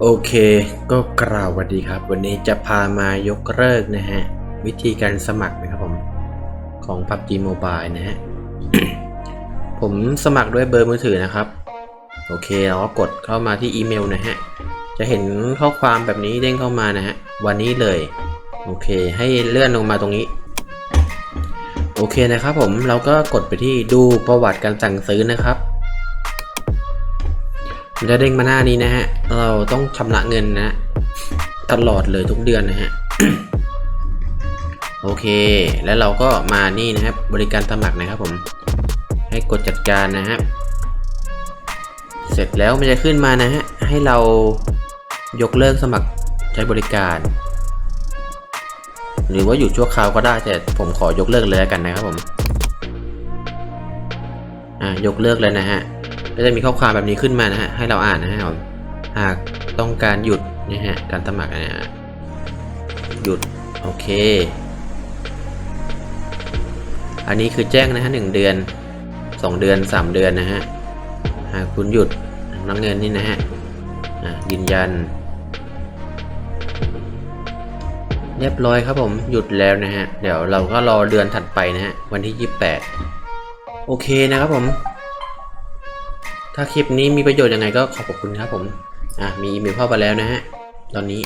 โอเค ก็กล่าวสวัสดีครับ วันนี้จะพามายกเลิกนะฮะ วิธีการสมัครนะครับผม ของ PUBG Mobile นะฮะ ผมสมัครด้วยเบอร์มือถือนะครับ โอเคเราก็กดเข้ามาที่อีเมลนะฮะ จะเห็นข้อความแบบนี้เด้งเข้ามานะฮะ วันนี้เลย โอเค ให้เลื่อนลงมาตรงนี้ โอเคนะครับผม เราก็กดไปที่ดูประวัติการสั่งซื้อนะครับ มันจะเด้งมาหน้านี้นะฮะ เราต้องชำระเงินนะ ตลอดเลยทุกเดือนนะฮะ โอเค แล้วเราก็มานี่นะครับ บริการสมัครนะครับผม ให้กดจัดการนะครับเสร็จแล้วมันจะขึ้นมานะฮะ ให้เรายกเลิกสมัครใช้บริการ หรือว่าอยู่ชั่วคราวก็ได้แต่ผมขอยกเลิกเลยแล้วกันนะครับผม อ่ายกเลิกเลยนะฮะ ก็จะมีข้อความแบบนี้ขึ้นมานะฮะให้เราอ่านนะฮะหากต้องการหยุดนะฮะการสมัครนะฮะหยุดโอเค อันนี้คือแจ้งนะฮะหนึ่งเดือนสองเดือนสามเดือนนะฮะหากคุณหยุดน้ำเงินนี่นะฮะยืนยัน เรียบร้อยครับผมหยุดแล้วนะฮะ เดี๋ยวเราก็รอเดือนถัดไปนะฮะ วันที่ 28 โอเคนะครับผม ถ้าคลิปนี้มีประโยชน์ยังไงก็ขอบคุณครับผม อะมีอีเมลเข้ามาแล้วนะฮะ ตอนนี้